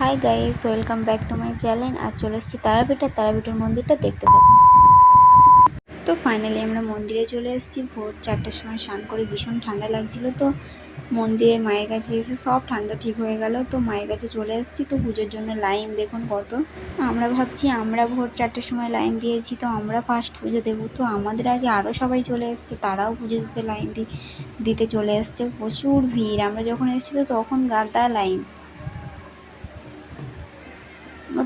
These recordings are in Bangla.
Hi guys welcome back to my channel আর চলে এসেছি তারাপীঠ। তারাপীঠের মন্দিরটা দেখতে থাকুন তো ফাইনালি আমরা মন্দিরে চলে এসেছি। ভোর চারটার সময় স্নান করে ভীষণ ঠান্ডা লাগছিল তো। মন্দিরে মায়ের কাছে এসে সব ঠান্ডা ঠিক হয়ে গেল। তো মায়ের কাছে চলে এসেছি। তো পুজোর জন্য লাইন দেখুন কত। আমরা ভাবছি আমরা ভোর চারটের সময় লাইন দিয়েছি। তো আমরা ফার্স্ট পুজো দেবো। তো আমাদের আগে আরও সবাই চলে এসছে। তারাও পুজো দিতে লাইন দিতে চলে এসছে। প্রচুর ভিড়। আমরা যখন এসেছি তো তখন গাদা লাইন।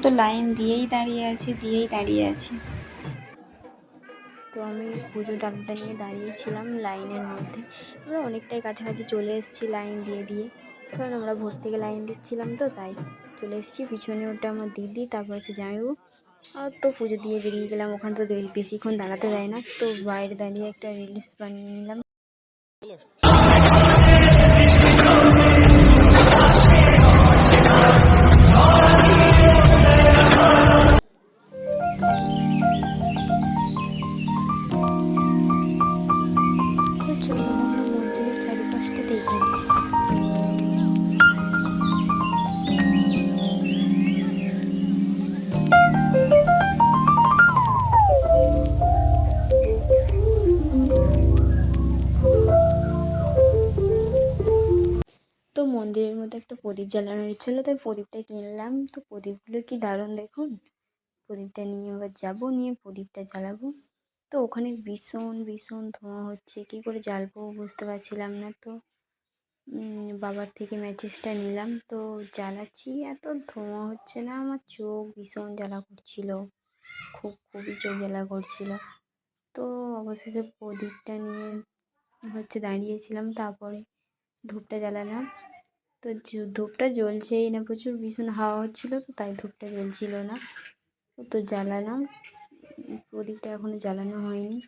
মতো লাইন দিয়েই দাঁড়িয়ে আছি, দিয়েই দাঁড়িয়ে আছি। তো আমি পুজো ডাক্তার নিয়ে দাঁড়িয়েছিলাম লাইনের মধ্যে। আমরা অনেকটাই কাছাকাছি চলে এসেছি লাইন দিয়ে দিয়ে। কারণ আমরা ভোর থেকে লাইন দিচ্ছিলাম তো, তাই চলে এসেছি। পিছনে ওটা আমার দিদি, তারপর হচ্ছে জামাইবাবু। আর তো পুজো দিয়ে বেরিয়ে গেলাম, ওখানে তো বেশিক্ষণ দাঁড়াতে দেয় না। তো বাইরে দাঁড়িয়ে একটা রিলস বানিয়ে নিলাম। মন্দিরের মধ্যে একটা প্রদীপ জ্বালানোর ছিল তাই প্রদীপটা কিনলাম। তো প্রদীপগুলো কি দারুণ দেখুন? প্রদীপটা নিয়ে এবার যাব, নিয়ে প্রদীপটা জ্বালাবো। তো ওখানে ভীষণ ভীষণ ধোঁয়া হচ্ছে, কী করে জ্বালবো বুঝতে পারছিলাম না তো। বাবার থেকে ম্যাচেসটা নিলাম, তো জ্বালাচ্ছি। এত ধোঁয়া হচ্ছে না, আমার চোখ ভীষণ জ্বালা করছিল, খুব, খুবই চোখ জ্বালা করছিল। তো অবশেষে প্রদীপটা নিয়ে হচ্ছে দাঁড়িয়েছিলাম, তারপরে ধূপটা জ্বালালাম। তো ধূপটা জ্বলছেই না, প্রচুর ভীষণ হাওয়া হচ্ছিল তো, তাই ধূপটা জ্বলছিল না। তো জ্বালালাম, প্রদীপটা এখনও জ্বালানো হয়নি।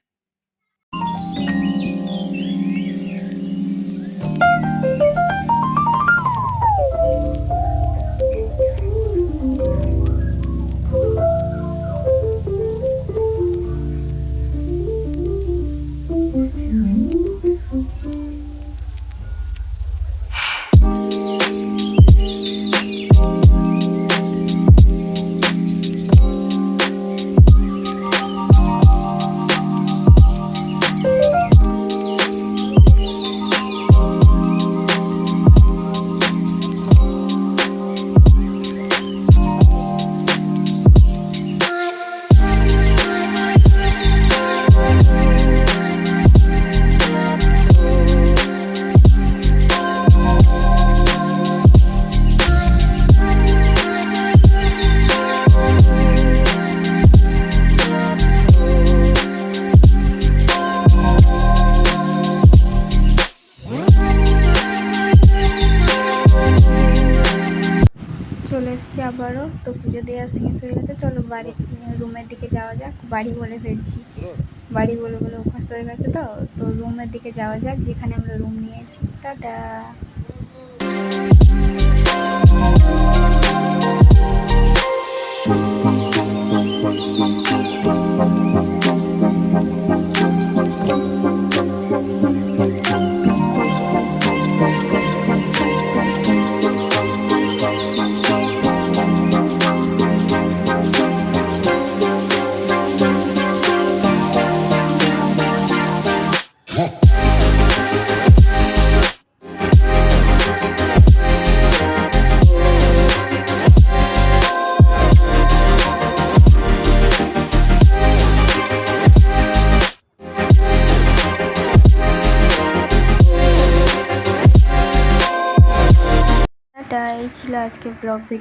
চলে এসছি আবারও। তো পুজো দেওয়া শেষ হয়ে গেছে। চলো বাড়ি, রুমের দিকে যাওয়া যাক। বাড়ি বলে ফেলছি। বাড়ি বলে বলে অভ্যাস হয়ে গেছে তো। তো রুমের দিকে যাওয়া যাক, যেখানে আমরা রুম নিয়েছি। টাটা! ছিল আজকে ব্লগ ভিডিও